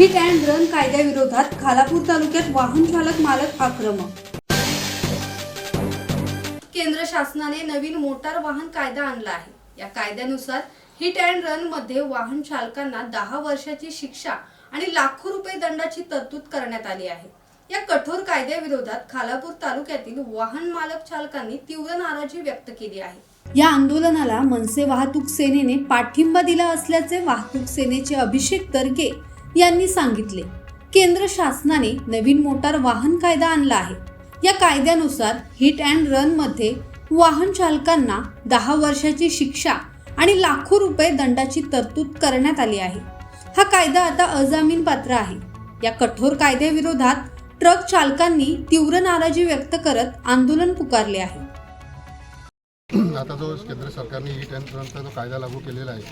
Hit and run कायद्याविरोधात खालापूर तालुक्यात वाहन चालक मालक आक्रमक. केंद्र शासनाने नवीन मोटार वाहन कायदा आणला आहे. या कायद्यानुसार हिट अँड रनमध्ये वाहन चालकांना दहा वर्षाची शिक्षा आणि लाखो रुपये दंडाची तरतूद करण्यात आली आहे. या कठोर कायद्याविरोधात खालापूर तालुक्यातील वाहन मालक चालकांनी तीव्र नाराजी व्यक्त केली आहे. या आंदोलनाला मनसे वाहतूक सेनेने पाठिंबा दिला असल्याचे वाहतूक सेनेचे अभिषेक तरगे यांनी सांगितले केंद्र शासनाने नवीन मोटार वाहन कायदा आणला आहे. या कायद्यानुसार हिट अँड रनमध्ये वाहन चालकांना दहा वर्षाची शिक्षा आणि लाखो रुपये दंडाची तरतूद करण्यात आली आहे. हा कायदा आता अजामीन पात्र आहे. या कठोर कायद्याविरोधात ट्रक चालकांनी तीव्र नाराजी व्यक्त करत आंदोलन पुकारले आहे. आता जो केंद्र सरकारने ई टेनचा जो कायदा लागू केलेला आहे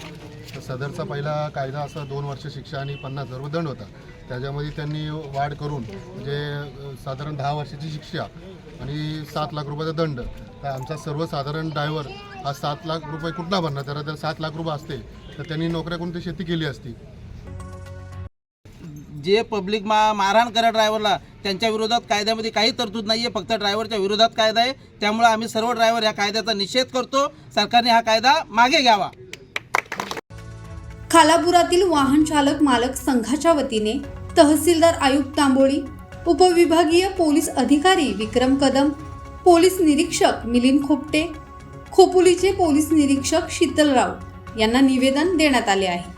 तर सदरचा पहिला कायदा असा दोन वर्ष शिक्षा आणि पन्नास हजार दंड होता. त्याच्यामध्ये त्यांनी वाढ करून म्हणजे साधारण दहा वर्षाची शिक्षा आणि सात लाख रुपयाचा दंड. तर आमचा सर्वसाधारण ड्रायव्हर हा सात लाख रुपये कुठला भरणार? त्याला जर सात लाख रुपये असते तर त्यांनी नोकऱ्या कोणती शेती केली असती. जे पब्लिक मा मारहाण करा ड्रायव्हरला त्यांच्या विरोधात कायद्यामध्ये काही तरतूद नाही आहे फक्त ड्रायव्हरच्या विरोधात कायदा आहे. त्यामुळे आम्ही सर्व ड्रायव्हर या कायद्याचा निषेध करतो. सरकारने हा कायदा मागे घ्यावा. खालापुरातील वाहन चालक मालक संघाच्या वतीने तहसीलदार आयुक्त तांबोळी उपविभागीय पोलीस अधिकारी विक्रम कदम पोलीस निरीक्षक मिलिंद खोपटे खोपुलीचे पोलीस निरीक्षक शीतलराव यांना निवेदन देण्यात आले आहे.